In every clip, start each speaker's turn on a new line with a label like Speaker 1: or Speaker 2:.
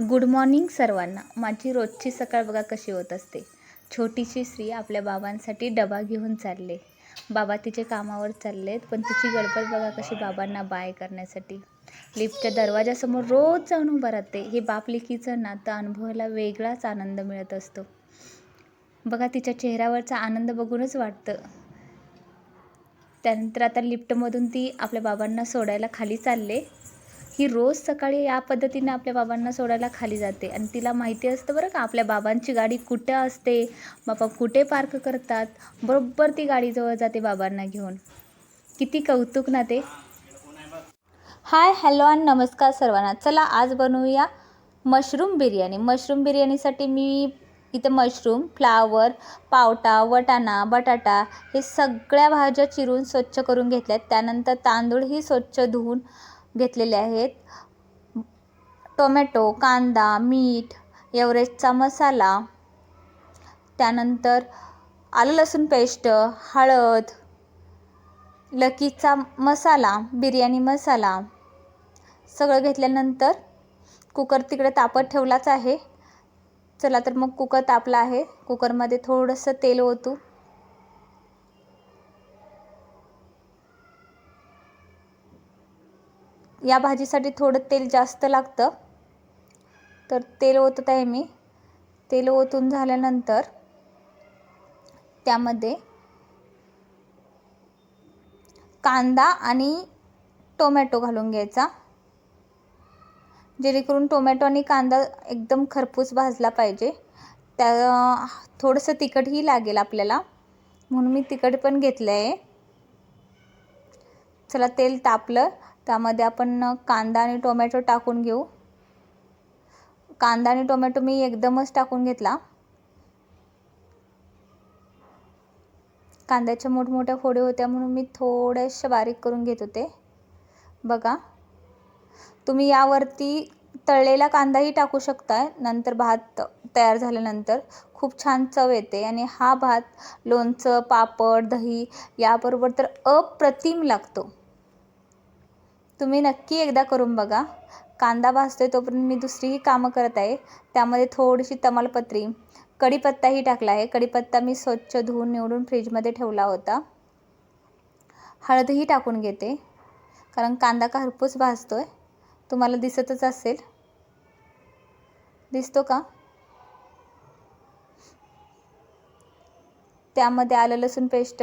Speaker 1: Good morning सर्वांना. माझी रोजची सकाळ बघा कशी होत असते. छोटीशी स्त्री आपल्या बाबांसाठी डबा घेऊन चालले. बाबा तिचे कामावर चाललेत पण तिची गडबड बघा कशी बाबांना बाय करण्यासाठी. लिफ्टच्या दरवाजासमोर रोज जाऊन उभं राहते. हे बाप लेकीचं नातं अनुभवायला वेगळाच आनंद मिळत असतो. बघा तिच्या चेहऱ्यावरचा आनंद बघूनच वाटतं. त्यानंतर आता लिफ्टमधून ती आपल्या बाबांना सोडायला खाली चालले. ही रोज सकाळी या पद्धतीने आपल्या बाबांना सोडायला खाली जाते. आणि तिला माहिती असतं बरं का आपल्या बाबांची गाडी कुठं असते बाबा कुठे पार्क करतात. बरोबर ती गाडीजवळ जाते बाबांना घेऊन. किती कौतुक ना ते. हाय हॅलो आणि नमस्कार सर्वांना. चला आज बनवूया मशरूम बिर्याणी. मशरूम बिर्याणीसाठी मी इथं मशरूम फ्लावर पावटा वटाणा बटाटा हे सगळ्या भाज्या चिरून स्वच्छ करून घेतल्यात. त्यानंतर तांदूळही स्वच्छ धुवून घेतलेले आहेत. टोमॅटो कांदा मीठ एव्हरेस्टचा मसाला त्यानंतर आलं लसूण पेस्ट हळद लकीचा मसाला बिर्याणी मसाला. सगळं घेतल्यानंतर कुकर तिकडे तापत ठेवलाच आहे. चला तर मग कुकर तापला आहे. कुकरमध्ये थोडंसं तेल ओतू. या भाजीसाठी थोडं तेल जास्त लागतं. तर तेल ओतत आहे मी. तेल ओतून झाल्यानंतर त्यामध्ये कांदा आणि टोमॅटो घालून घ्यायचा. जेणेकरून टोमॅटो आणि कांदा एकदम खरपूस भाजला पाहिजे. त्या थोडंसं तिखटही लागेल आपल्याला. म्हणून मी तिखट पण घेतलं आहे चला तेल तापलं. त्यामध्ये आपण कांदा आणि टोमॅटो टाकून घेऊ. कांदा आणि टोमॅटो मी एकदमच टाकून घेतला. कांद्याच्या मोठमोठ्या फोडी होत्या म्हणून मी थोड्याशा बारीक करून घेत होते. बघा. तुम्ही यावरती तळलेला कांदाही टाकू शकता नंतर भात तयार झाल्यानंतर खूप छान चव येते आणि हा भात लोणचं पापड दही याबरोबर तर अप्रतिम लागतो. तुम्ही नक्की एकदा करून बघा. कांदा भाजतोय तोपर्यंत मी दुसरीही कामं करत आहे. त्यामध्ये थोडीशी तमालपत्री कढीपत्ताही टाकला आहे. कढीपत्ता मी स्वच्छ धुवून निवडून फ्रीजमध्ये ठेवला होता. हळदही टाकून घेते. कारण कांदा खरपूस भाजतोय? तुम्हाला दिसतच असेल. दिसतो का? त्यामध्ये आलं लसूण पेस्ट.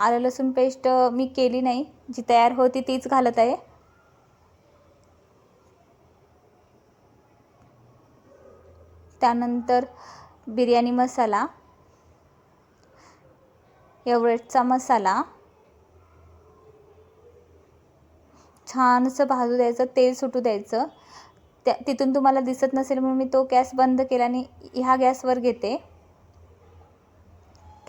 Speaker 1: आलं लसूण पेस्ट मी केली नाही. जी तयार होती तीच घालत आहे. त्यानंतर बिर्याणी मसाला एव्हरेस्टचा मसाला छानसं भाजू द्यायचं तेल सुटू द्यायचं. त्या तिथून तुम्हाला दिसत नसेल म्हणून मी तो गॅस बंद केला आणि ह्या गॅसवर घेते.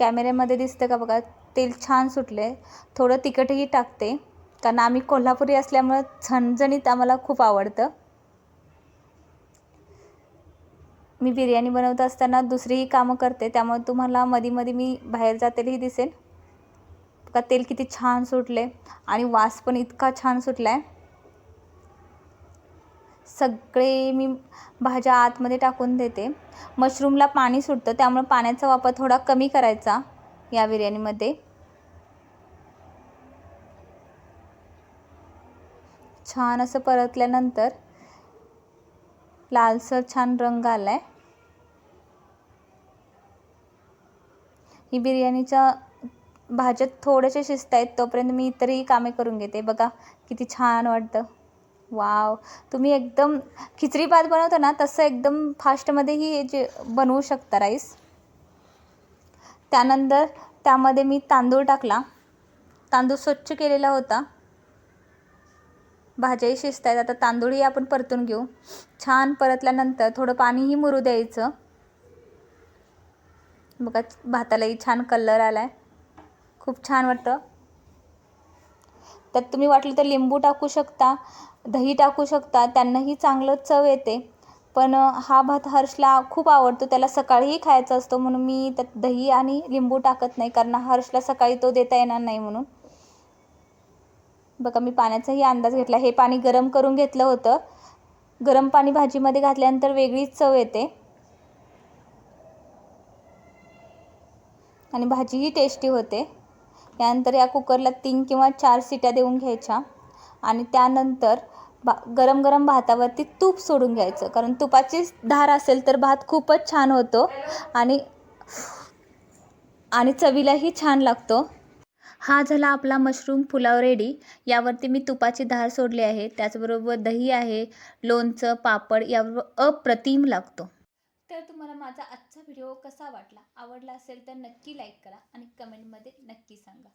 Speaker 1: कॅमेऱ्यामध्ये दिसतं का बघा तेल छान सुटले थोडं तिखटही टाकते. कारण आम्ही कोल्हापुरी असल्यामुळं झणझणीत आम्हाला खूप आवडतं. मी बिर्याणी बनवत असताना दुसरीही कामं करते त्यामुळे तुम्हाला मध्ये मध्ये मी बाहेर जातेही दिसेल. का तेल किती छान सुटले आणि वास पण इतका छान सुटला आहे सगळे मी भाज्या आतमध्ये टाकून देते. मशरूमला पाणी सुटतं त्यामुळे पाण्याचा वापर थोडा कमी करायचा या बिर्याणीमध्ये. छान असं परतल्यानंतर लालसर छान रंग आला आहे ही बिर्याणीच्या भाज्यात थोड्याशा शिजत आहेत तोपर्यंत मी इतरही कामे करून घेते. बघा किती छान वाटतं. वाव. तुम्ही एकदम खिचडी भात बनवता ना तसं एकदम फास्टमध्येही जे बनवू शकता राईस त्यानंतर त्यामध्ये मी तांदूळ टाकला. तांदूळ स्वच्छ केलेला होता. भाज्याही शिजत आहेत आता तांदूळही आपण परतून घेऊ. छान परतल्यानंतर थोडं पाणीही मुरू द्यायचं. बघा भातालाही छान कलर आला आहे खूप छान वाटतं. त्यात तुम्ही वाटलं तर लिंबू टाकू शकता दही टाकू शकता त्यांनाही चांगलं चव येते. पण हा भात हर्षला खूप आवडतो. त्याला सकाळीही खायचा असतो म्हणून मी त्यात दही आणि लिंबू टाकत नाही कारण हर्षला सकाळी तो देता येणार नाही म्हणून. बघा मी पाण्याचाही अंदाज घेतला. हे पाणी गरम करून घेतलं होतं. गरम पाणी भाजीमध्ये घातल्यानंतर वेगळीच चव येते. आणि भाजीही टेस्टी होते. यानंतर या कुकरला तीन किंवा चार सिट्या देऊन घ्यायच्या. आणि त्यानंतर भा गरम गरम भातावरती तूप सोडून घ्यायचं. कारण तुपाची धार असेल तर भात खूपच छान होतो. आणि आणि चवीलाही छान लागतो. हा झाला आपला मशरूम पुलाव रेडी. यावरती मी तुपाची धार सोडली आहे. त्याचबरोबर दही आहे लोणचं पापड यावर अप्रतिम लागतो. तर तुम्हाला माझा आजचा व्हिडिओ कसा वाटला? आवडला असेल तर नक्की लाईक करा आणि कमेंटमध्ये नक्की सांगा.